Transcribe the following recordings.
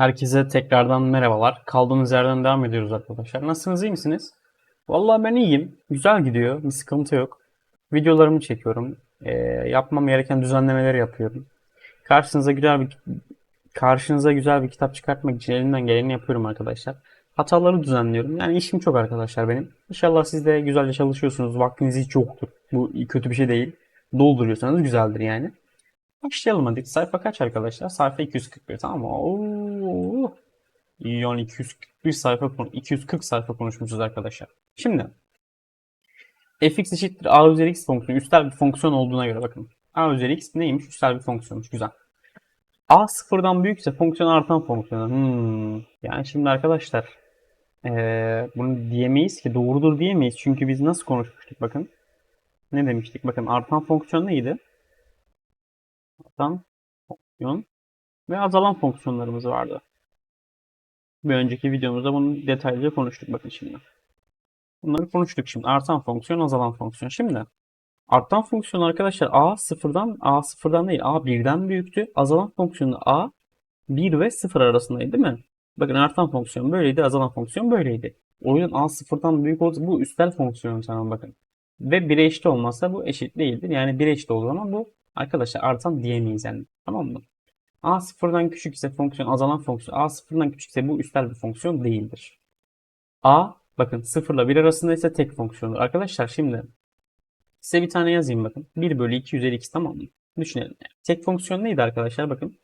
Herkese tekrardan merhabalar. Kaldığımız yerden devam ediyoruz arkadaşlar. Nasılsınız, iyi misiniz? Vallahi ben iyiyim. Güzel gidiyor. Bir sıkıntı yok. Videolarımı çekiyorum. Ee, yapmam gereken düzenlemeleri yapıyorum. Karşınıza güzel bir karşınıza güzel bir kitap çıkartmak için elimden geleni yapıyorum arkadaşlar. Hataları düzenliyorum. Yani işim çok arkadaşlar benim. İnşallah siz de güzelce çalışıyorsunuz. Vaktiniz hiç yoktur. Bu kötü bir şey değil. Dolduruyorsanız güzeldir yani. Başlayalım hadi. Sayfa kaç arkadaşlar? Sayfa 241 tamam mı? Oo. Yani 241 sayfa konu 240 sayfa konuşmuşuz arkadaşlar. Şimdi fx eşittir a üzeri x fonksiyonu üstel bir fonksiyon olduğuna göre bakın. a üzeri x neymiş? Üstel bir fonksiyonmuş. Güzel. a sıfırdan büyükse fonksiyon artan fonksiyon. Hmm. Yani şimdi arkadaşlar ee, bunu diyemeyiz ki doğrudur diyemeyiz. Çünkü biz nasıl konuşmuştuk bakın. Ne demiştik? Bakın artan fonksiyon neydi? Artan fonksiyon ve azalan fonksiyonlarımız vardı. Bir önceki videomuzda bunu detaylıca konuştuk bakın şimdi. Bunları konuştuk şimdi. Artan fonksiyon, azalan fonksiyon. Şimdi artan fonksiyon arkadaşlar a sıfırdan a sıfırdan değil a birden büyüktü. Azalan fonksiyonu a 1 ve 0 arasındaydı değil mi? Bakın artan fonksiyon böyleydi, azalan fonksiyon böyleydi. O yüzden a sıfırdan büyük olsa bu üstel fonksiyon tamam bakın. Ve 1'e eşit olmazsa bu eşit değildir. Yani 1'e eşit olduğu zaman bu arkadaşlar artan diyemeyiz yani. Tamam mı? A sıfırdan küçük ise fonksiyon azalan fonksiyon. A sıfırdan küçükse bu üstel bir fonksiyon değildir. A bakın 0 ile 1 arasında ise tek fonksiyondur. Arkadaşlar şimdi size bir tane yazayım bakın. 1 bölü 2 üzeri x tamam mı? Düşünelim. Yani. Tek fonksiyon neydi arkadaşlar? Bakın.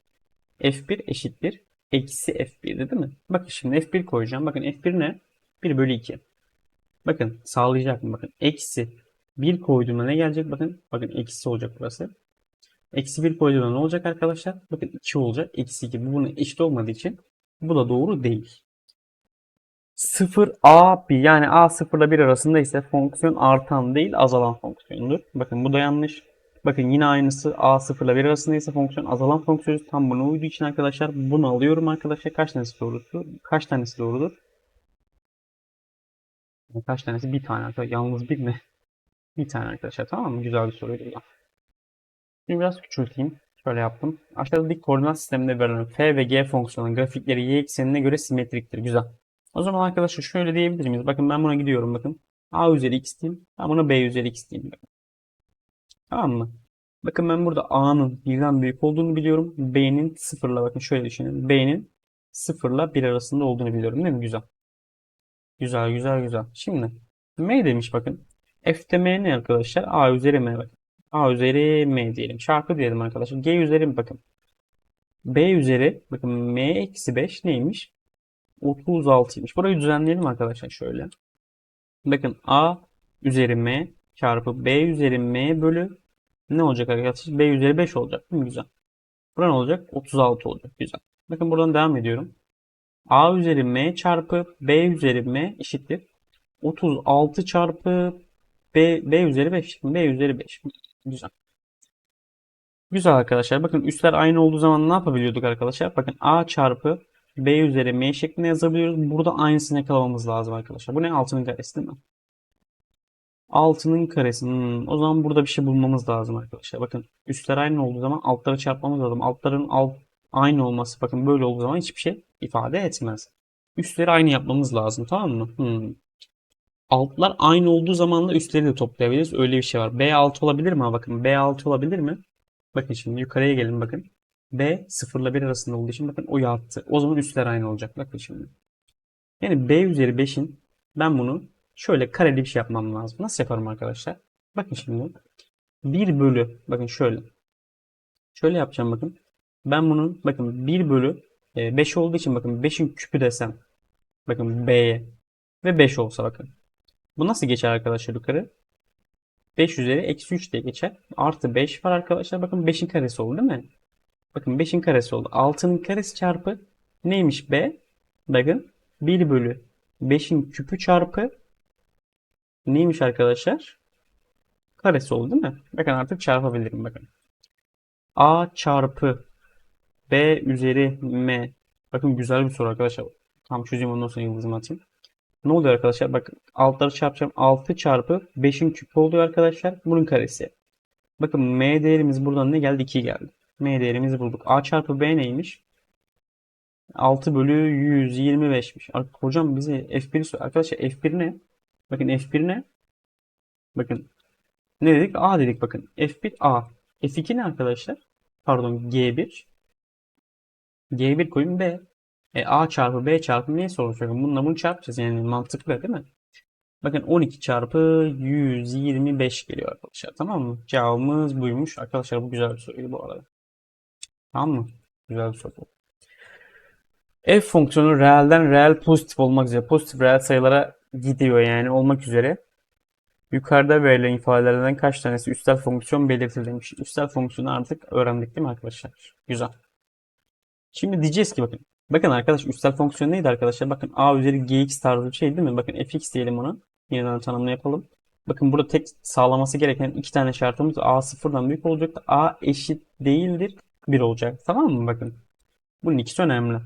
F1 eşittir. Eksi F1'di değil mi? Bakın şimdi F1 koyacağım. Bakın F1 ne? 1 bölü 2. Bakın sağlayacak mı? Bakın eksi 1 koyduğumda ne gelecek? Bakın bakın eksi olacak burası. Eksi 1 koyduğumda ne olacak arkadaşlar? Bakın 2 olacak. Eksi 2. Bu buna eşit olmadığı için bu da doğru değil. 0 a 1 yani a 0 ile 1 arasında ise fonksiyon artan değil azalan fonksiyondur. Bakın bu da yanlış. Bakın yine aynısı a 0 ile 1 arasında ise fonksiyon azalan fonksiyon tam buna uyduğu için arkadaşlar bunu alıyorum arkadaşlar. Kaç tanesi doğrudur? Kaç tanesi doğrudur? Kaç tanesi? Bir tane arkadaşlar. Yalnız bir ne? Bir tane arkadaşlar tamam mı? Güzel bir soruydu. Şimdi biraz küçülteyim. Şöyle yaptım. Aşağıda dik koordinat sisteminde verilen f ve g fonksiyonunun grafikleri y eksenine göre simetriktir. Güzel. O zaman arkadaşlar şöyle diyebilir miyiz? Bakın ben buna gidiyorum bakın. a üzeri x diyeyim. Ben buna b üzeri x diyeyim. Tamam mı? Bakın ben burada a'nın birden büyük olduğunu biliyorum. b'nin sıfırla bakın şöyle düşünün. b'nin sıfırla 1 arasında olduğunu biliyorum değil mi? Güzel. Güzel güzel güzel. Şimdi m demiş bakın. F'de m ne arkadaşlar? a üzeri m bakın. A üzeri M diyelim. Çarpı diyelim arkadaşlar. G üzeri bakın. B üzeri bakın M eksi 5 neymiş? 36'ymış. Burayı düzenleyelim arkadaşlar şöyle. Bakın A üzeri M çarpı B üzeri M bölü ne olacak arkadaşlar? B üzeri 5 olacak. Değil mi? Güzel. Burada ne olacak? 36 olacak. Güzel. Bakın buradan devam ediyorum. A üzeri M çarpı B üzeri M eşittir. 36 çarpı B, B üzeri 5. B üzeri 5. Güzel. Güzel arkadaşlar. Bakın üstler aynı olduğu zaman ne yapabiliyorduk arkadaşlar? Bakın A çarpı B üzeri M şeklinde yazabiliyoruz. Burada aynısını yakalamamız lazım arkadaşlar. Bu ne? Altının karesi değil mi? Altının karesi. Hmm. O zaman burada bir şey bulmamız lazım arkadaşlar. Bakın üstler aynı olduğu zaman altları çarpmamız lazım. Altların alt aynı olması bakın böyle olduğu zaman hiçbir şey ifade etmez. Üstleri aynı yapmamız lazım. Tamam mı? Hmm. Altlar aynı olduğu zaman da üstleri de toplayabiliriz. Öyle bir şey var. B6 olabilir mi? Bakın B6 olabilir mi? Bakın şimdi yukarıya gelin bakın. B 0 ile 1 arasında olduğu için bakın o yattı. O zaman üstler aynı olacak. Bakın şimdi. Yani B üzeri 5'in ben bunu şöyle kareli bir şey yapmam lazım. Nasıl yaparım arkadaşlar? Bakın şimdi. 1 bölü bakın şöyle. Şöyle yapacağım bakın. Ben bunun bakın 1 bölü 5 olduğu için bakın 5'in küpü desem. Bakın B'ye ve 5 olsa bakın. Bu nasıl geçer arkadaşlar yukarı? 5 üzeri eksi 3 diye geçer. Artı 5 var arkadaşlar. Bakın 5'in karesi oldu değil mi? Bakın 5'in karesi oldu. 6'nın karesi çarpı neymiş B? Bakın 1 bölü 5'in küpü çarpı neymiş arkadaşlar? Karesi oldu değil mi? Bakın artık çarpabilirim bakın. A çarpı B üzeri M. Bakın güzel bir soru arkadaşlar. Tam çözeyim ondan sonra yıldızımı atayım. Ne oluyor arkadaşlar? Bakın altları çarpacağım. 6 çarpı 5'in küpü oluyor arkadaşlar. Bunun karesi. Bakın m değerimiz buradan ne geldi? 2 geldi. m değerimizi bulduk. a çarpı b neymiş? 6 bölü 125'miş. Ar- Hocam bize F1'i sor- Arkadaşlar F1 ne? Bakın F1 ne? Bakın ne dedik? A dedik bakın. F1 A. F2 ne arkadaşlar? Pardon G1. G1 koyun B. E, A çarpı B çarpı neyse olacak? Bununla bunu çarpacağız. Yani mantıklı değil mi? Bakın 12 çarpı 125 geliyor arkadaşlar. Tamam mı? Cevabımız buymuş. Arkadaşlar bu güzel bir soruydu bu arada. Tamam mı? Güzel bir soru. F fonksiyonu reelden reel pozitif olmak üzere pozitif reel sayılara gidiyor yani olmak üzere. Yukarıda verilen ifadelerden kaç tanesi üstel fonksiyon belirtilmiş. Üstel fonksiyonu artık öğrendik değil mi arkadaşlar? Güzel. Şimdi diyeceğiz ki bakın. Bakın arkadaş üstel fonksiyon neydi arkadaşlar? Bakın a üzeri gx tarzı bir şey değil mi? Bakın fx diyelim ona. Yeniden tanımını yapalım. Bakın burada tek sağlaması gereken iki tane şartımız a sıfırdan büyük olacaktı. a eşit değildir 1 olacak. Tamam mı? Bakın. Bunun ikisi önemli.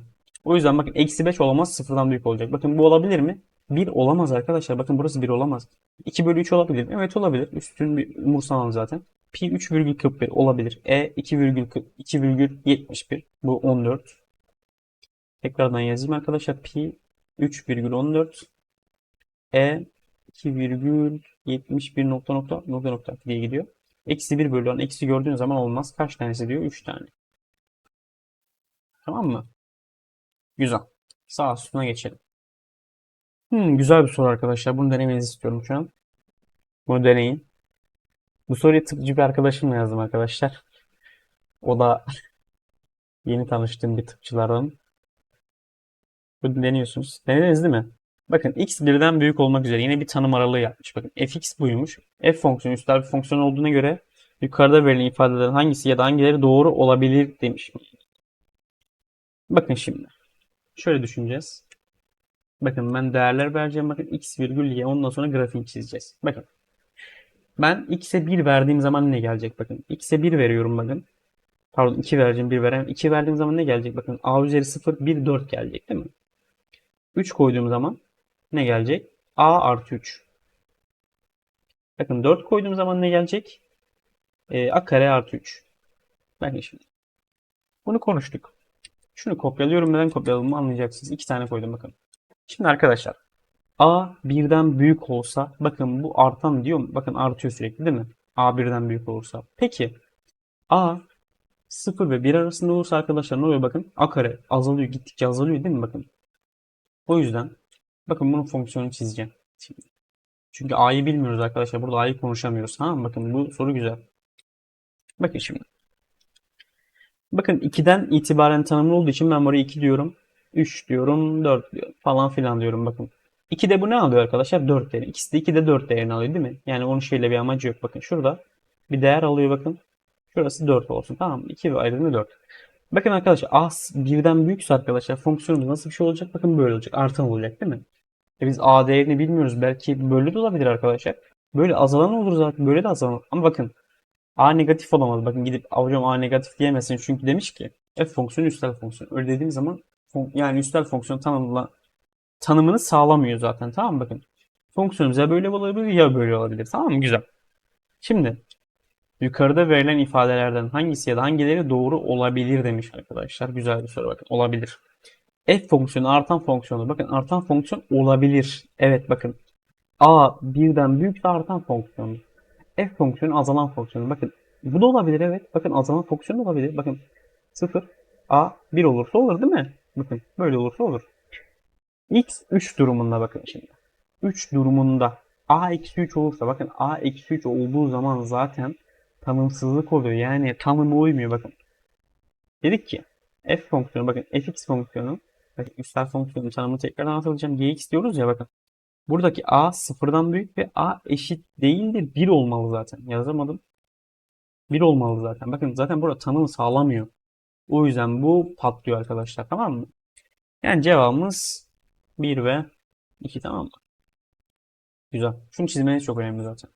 O yüzden bakın eksi 5 olamaz sıfırdan büyük olacak. Bakın bu olabilir mi? 1 olamaz arkadaşlar. Bakın burası 1 olamaz. 2 bölü 3 olabilir mi? Evet olabilir. Üstün bir umursamam zaten. Pi 3,41 olabilir. E 2,71 bu 14. Tekrardan yazayım arkadaşlar. Pi 3,14 E 2,71 nokta nokta nokta nokta diye gidiyor. Eksi 1 bölü 10. Eksi gördüğün zaman olmaz. Kaç tanesi diyor? 3 tane. Tamam mı? Güzel. Sağ üstüne geçelim. Hmm, güzel bir soru arkadaşlar. Bunu denemenizi istiyorum şu an. Bunu deneyin. Bu soruyu tıpçı bir arkadaşımla yazdım arkadaşlar. O da yeni tanıştığım bir tıpçılardan. Deniyorsunuz. Denediniz değil mi? Bakın x birden büyük olmak üzere yine bir tanım aralığı yapmış. Bakın fx buymuş. F fonksiyonu üstel bir fonksiyon olduğuna göre yukarıda verilen ifadelerin hangisi ya da hangileri doğru olabilir demiş. Bakın şimdi. Şöyle düşüneceğiz. Bakın ben değerler vereceğim. Bakın x virgül y. Ondan sonra grafiğini çizeceğiz. Bakın. Ben x'e 1 verdiğim zaman ne gelecek? Bakın. x'e 1 veriyorum bakın. Pardon 2 vereceğim 1 veremem. 2 verdiğim zaman ne gelecek? Bakın a üzeri 0 1 4 gelecek değil mi? 3 koyduğum zaman ne gelecek? a artı 3. Bakın 4 koyduğum zaman ne gelecek? Ee, a kare artı 3. Bakın şimdi. Bunu konuştuk. Şunu kopyalıyorum. Neden kopyaladığımı anlayacaksınız. 2 tane koydum bakın. Şimdi arkadaşlar A birden büyük olsa bakın bu artan diyor? Bakın artıyor sürekli değil mi? A birden büyük olursa. Peki A 0 ve 1 arasında olursa arkadaşlar ne oluyor bakın? A kare azalıyor gittikçe azalıyor değil mi bakın? O yüzden bakın bunun fonksiyonunu çizeceğim. Şimdi. Çünkü A'yı bilmiyoruz arkadaşlar. Burada A'yı konuşamıyoruz. Tamam mı? Bakın bu soru güzel. Bakın şimdi. Bakın 2'den itibaren tanımlı olduğu için ben buraya 2 diyorum. 3 diyorum, 4 diyorum falan filan diyorum bakın. 2 de bu ne alıyor arkadaşlar? 4 değeri. İkisi de 2 de 4 değerini alıyor değil mi? Yani onun şeyle bir amacı yok. Bakın şurada bir değer alıyor bakın. Şurası 4 olsun tamam mı? 2 ve ayrımı 4. Bakın arkadaşlar a birden büyükse arkadaşlar fonksiyonumuz nasıl bir şey olacak? Bakın böyle olacak. Artan olacak değil mi? E biz a değerini bilmiyoruz. Belki böyle de olabilir arkadaşlar. Böyle azalan olur zaten. Böyle de azalan. Ama bakın a negatif olamaz. Bakın gidip hocam a negatif diyemezsin. Çünkü demiş ki f fonksiyonu üstel fonksiyon. Öyle dediğim zaman yani üstel fonksiyon tanımla tanımını sağlamıyor zaten. Tamam mı? Bakın. Fonksiyonumuz ya böyle olabilir ya böyle olabilir. Tamam mı? Güzel. Şimdi yukarıda verilen ifadelerden hangisi ya da hangileri doğru olabilir demiş arkadaşlar. Güzel bir soru bakın. Olabilir. F fonksiyonu artan fonksiyonu. Bakın artan fonksiyon olabilir. Evet bakın. A birden büyükse artan fonksiyonu. F fonksiyonu azalan fonksiyonu. Bakın bu da olabilir evet. Bakın azalan fonksiyon olabilir. Bakın 0 A 1 olursa olur değil mi? Bakın böyle olursa olur. X 3 durumunda bakın şimdi. 3 durumunda A eksi 3 olursa bakın A eksi 3 olduğu zaman zaten tanımsızlık oluyor. Yani tanıma uymuyor bakın. Dedik ki f fonksiyonu bakın fx fonksiyonu bakın üstel fonksiyonun tanımını tekrardan hatırlayacağım. gx diyoruz ya bakın. Buradaki a sıfırdan büyük ve a eşit değildir. 1 olmalı zaten. Yazamadım. 1 olmalı zaten. Bakın zaten burada tanımı sağlamıyor. O yüzden bu patlıyor arkadaşlar. Tamam mı? Yani cevabımız 1 ve 2 tamam mı? Güzel. Şunu çizmeniz çok önemli zaten.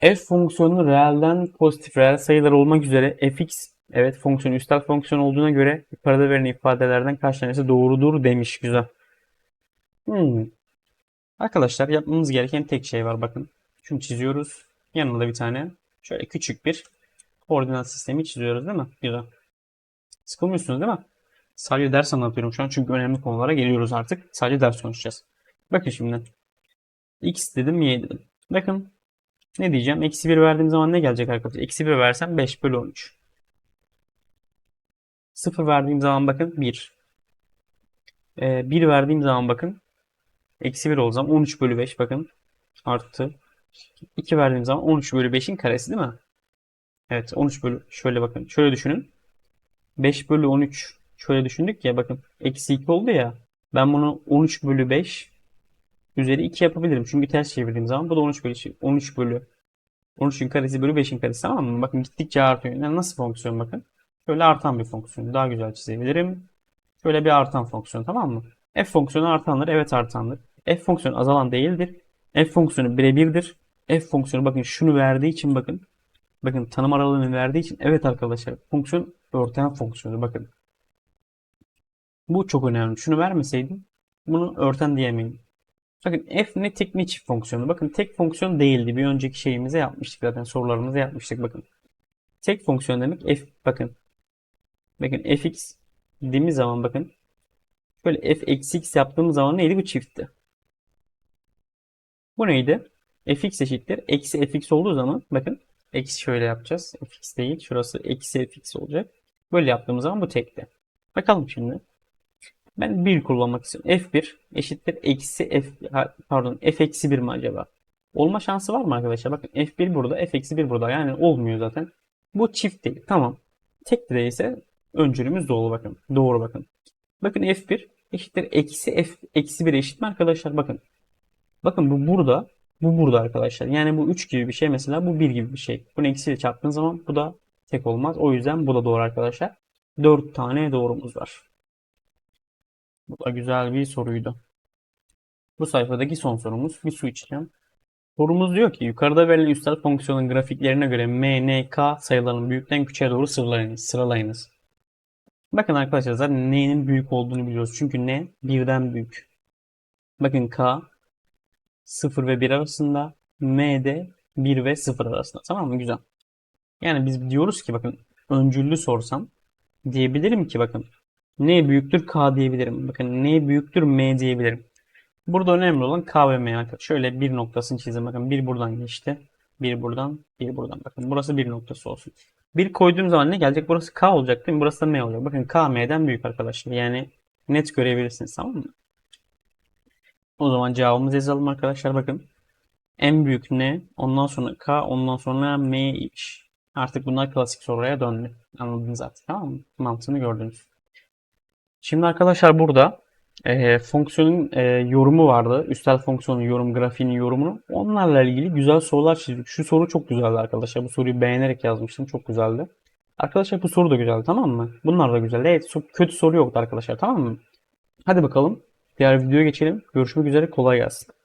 F fonksiyonu reelden pozitif reel sayılar olmak üzere fx evet fonksiyon üstel fonksiyon olduğuna göre yukarıda verilen ifadelerden kaç tanesi doğrudur demiş. Güzel. Hmm. Arkadaşlar yapmamız gereken tek şey var bakın. Şunu çiziyoruz. Yanında bir tane şöyle küçük bir koordinat sistemi çiziyoruz değil mi? Güzel. Sıkılmıyorsunuz değil mi? Sadece ders anlatıyorum şu an çünkü önemli konulara geliyoruz artık. Sadece ders konuşacağız. Bakın şimdi. X dedim Y dedim. Bakın ne diyeceğim? Eksi 1 verdiğim zaman ne gelecek arkadaşlar? Eksi 1 versem 5 bölü 13. 0 verdiğim zaman bakın 1. Ee, 1 verdiğim zaman bakın eksi 1 olacağım. 13 bölü 5 bakın artı 2 verdiğim zaman 13 bölü 5'in karesi değil mi? Evet 13 bölü şöyle bakın şöyle düşünün. 5 bölü 13 şöyle düşündük ya bakın eksi 2 oldu ya. Ben bunu 13 bölü 5 üzeri 2 yapabilirim. Çünkü ters çevirdiğim zaman bu da 13 bölü 13 bölü 13'ün karesi bölü 5'in karesi tamam mı? Bakın gittikçe artıyor. Yani nasıl fonksiyon bakın. Şöyle artan bir fonksiyon. Daha güzel çizebilirim. Şöyle bir artan fonksiyon tamam mı? F fonksiyonu artandır. Evet artandır. F fonksiyonu azalan değildir. F fonksiyonu birebirdir. F fonksiyonu bakın şunu verdiği için bakın. Bakın tanım aralığını verdiği için evet arkadaşlar fonksiyon örten fonksiyonu bakın. Bu çok önemli. Şunu vermeseydim bunu örten diyemeyin. Bakın f ne tek ne çift fonksiyonu. Bakın tek fonksiyon değildi. Bir önceki şeyimize yapmıştık zaten sorularımızda yapmıştık bakın. Tek fonksiyon demek f bakın. Bakın fx dediğimiz zaman bakın. Böyle f eksi x yaptığımız zaman neydi? Bu çiftti. Bu neydi? fx eşittir. Eksi fx olduğu zaman bakın. Eksi şöyle yapacağız. fx değil. Şurası eksi fx olacak. Böyle yaptığımız zaman bu tekti. Bakalım şimdi. Ben 1 kullanmak istiyorum. F1 eşittir eksi F pardon F eksi 1 mi acaba? Olma şansı var mı arkadaşlar? Bakın F1 burada, F eksi 1 burada. Yani olmuyor zaten. Bu çift değil. Tamam. Tek değilse öncülümüz doğru bakın. Doğru bakın. Bakın F1 eşittir eksi F eksi 1 eşit mi arkadaşlar? Bakın. Bakın bu burada. Bu burada arkadaşlar. Yani bu 3 gibi bir şey mesela. Bu 1 gibi bir şey. Bunu eksiyle çarptığın zaman bu da tek olmaz. O yüzden bu da doğru arkadaşlar. 4 tane doğrumuz var. Bu da güzel bir soruydu. Bu sayfadaki son sorumuz. Bir su içeceğim. Sorumuz diyor ki yukarıda verilen üstel fonksiyonun grafiklerine göre m, n, k sayılarının büyükten küçüğe doğru sıralayınız. sıralayınız. Bakın arkadaşlar n'nin büyük olduğunu biliyoruz. Çünkü n birden büyük. Bakın k 0 ve 1 arasında. m de 1 ve 0 arasında. Tamam mı? Güzel. Yani biz diyoruz ki bakın öncüllü sorsam diyebilirim ki bakın N büyüktür K diyebilirim. Bakın N büyüktür M diyebilirim. Burada önemli olan K ve M. Şöyle bir noktasını çizeyim. Bakın bir buradan geçti. Bir buradan, bir buradan. Bakın burası bir noktası olsun. Bir koyduğum zaman ne gelecek? Burası K olacak değil mi? Burası da M olacak. Bakın K M'den büyük arkadaşlar. Yani net görebilirsiniz tamam mı? O zaman cevabımızı yazalım arkadaşlar. Bakın. En büyük N, ondan sonra K, ondan sonra M. Artık bunlar klasik soruya döndü. Anladınız artık tamam mı? Mantığını gördünüz. Şimdi arkadaşlar burada e, fonksiyonun e, yorumu vardı. Üstel fonksiyonun yorum, grafiğinin yorumunu. Onlarla ilgili güzel sorular çizdik. Şu soru çok güzeldi arkadaşlar. Bu soruyu beğenerek yazmıştım. Çok güzeldi. Arkadaşlar bu soru da güzeldi tamam mı? Bunlar da güzeldi. Evet kötü soru yoktu arkadaşlar tamam mı? Hadi bakalım. Diğer videoya geçelim. Görüşmek üzere. Kolay gelsin.